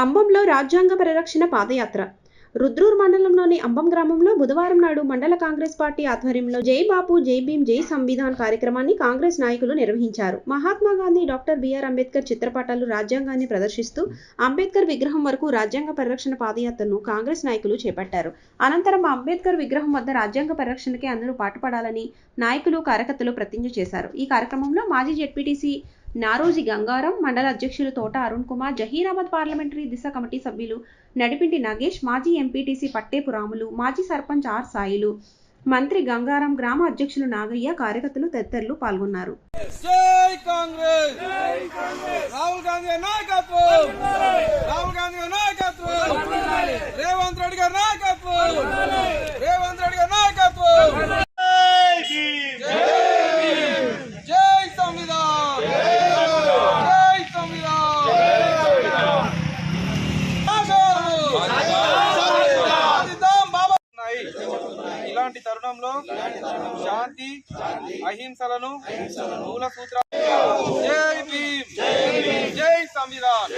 అంబంలో రాజ్యాంగ పరిరక్షణ పాదయాత్ర. రుద్రూర్ మండలంలోని అంబం గ్రామంలో బుధవారం నాడు మండల కాంగ్రెస్ పార్టీ ఆధ్వర్యంలో జై బాపు జై భీం జై సంవిధాన్ కార్యక్రమాన్ని కాంగ్రెస్ నాయకులు నిర్వహించారు. మహాత్మా గాంధీ డాక్టర్ బిఆర్ అంబేద్కర్ చిత్రపటాలు రాజ్యాంగాన్ని ప్రదర్శిస్తూ అంబేద్కర్ విగ్రహం వరకు రాజ్యాంగ పరిరక్షణ పాదయాత్రను కాంగ్రెస్ నాయకులు చేపట్టారు. అనంతరం అంబేద్కర్ విగ్రహం వద్ద రాజ్యాంగ పరిరక్షణకే అందరూ పాటుపడాలని నాయకులు కార్యకర్తలు ప్రతిజ్ఞ చేశారు. ఈ కార్యక్రమంలో మాజీ జెడ్పీటీసీ నారోజీ గంగారం మండల అధ్యక్షులు తోట అరుణ్ కుమార్ జహీరాబాద్ పార్లమెంటరీ దిశ కమిటీ సభ్యులు నడిపింటి నాగేష్ మాజీ ఎంపీటీసీ పట్టేపు రాములు మాజీ సర్పంచ్ ఆర్ సాయిలు. మంత్రి గంగారం గ్రామ అధ్యక్షులు నాగయ్య కార్యకర్తలు తదితరులు పాల్గొన్నారు. జై కాంగ్రెస్! రాహుల్ గాంధీ నాయకత్వం రాహుల్ గాంధీ గారి నాయకత్వం రేవంత్ రెడ్డి గారి నాయకత్వం రేవంత్ రెడ్డి గారి నాయకత్వం జై సంవిధాన్ జై సంవిధాన్ సాధిద్దాం బాబా ఉన్నాయి. ఇలాంటి తరుణంలో శాంతి అహింసలను మూల సూత్ర జై భీమ్. జై సంవిధాన్.